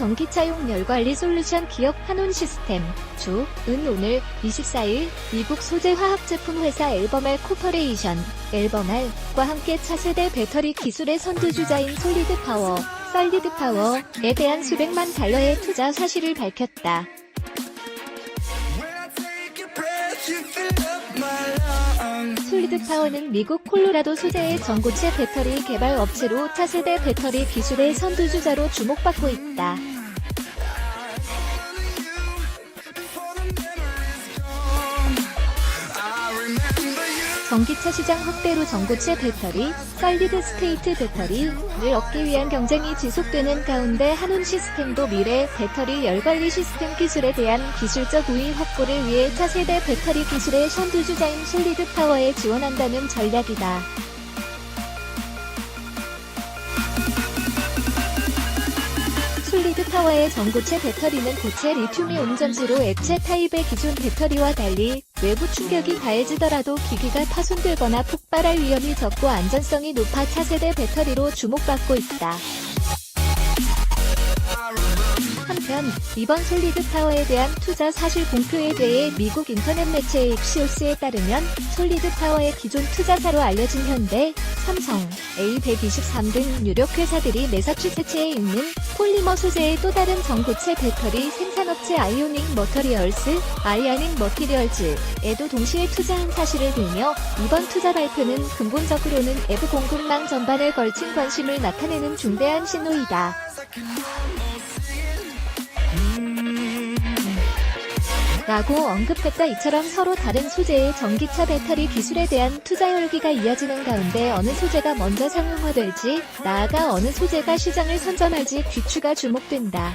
전기차용 열관리 솔루션 기업 한온 시스템 주, 은 오늘 24일 미국 소재 화학 제품 회사 앨범알 코퍼레이션 앨범알과 함께 차세대 배터리 기술의 선두주자인 솔리드 파워, 썰리드 파워에 대한 수백만 달러의 투자 사실을 밝혔다. 솔리드 파워는 미국 콜로라도 소재의 전고체 배터리 개발 업체로 차세대 배터리 기술의 선두주자로 주목받고 있다. 전기차 시장 확대로 전고체 배터리, 썰리드 스테이트 배터리를 얻기 위한 경쟁이 지속되는 가운데 한온 시스템도 미래 배터리 열관리 시스템 기술에 대한 기술적 우위 확보를 위해 차세대 배터리 기술의 선두주자인 솔리드 파워에 지원한다는 전략이다. 파워의 전고체 배터리는 고체 리튬이온 전지로 액체 타입의 기존 배터리와 달리 외부 충격이 가해지더라도 기기가 파손되거나 폭발할 위험이 적고 안전성이 높아 차세대 배터리로 주목받고 있다. 한편 이번 솔리드 파워에 대한 투자 사실 공표에 대해 미국 인터넷 매체 엑시오스에 따르면 솔리드 파워의 기존 투자사로 알려진 현대, 삼성, A123 등 유력 회사들이 매사추세츠에 있는 폴리머 소재의 또 다른 전고체 배터리 생산업체 아이오닉 머터리얼스, 아이아닉 머티리얼즈에도 동시에 투자한 사실을 들며 이번 투자 발표는 근본적으로는 앱 공급망 전반에 걸친 관심을 나타내는 중대한 신호이다. 라고 언급했다 이처럼 서로 다른 소재의 전기차 배터리 기술에 대한 투자 열기가 이어지는 가운데 어느 소재가 먼저 상용화될지 나아가 어느 소재가 시장을 선점할지 귀추가 주목된다.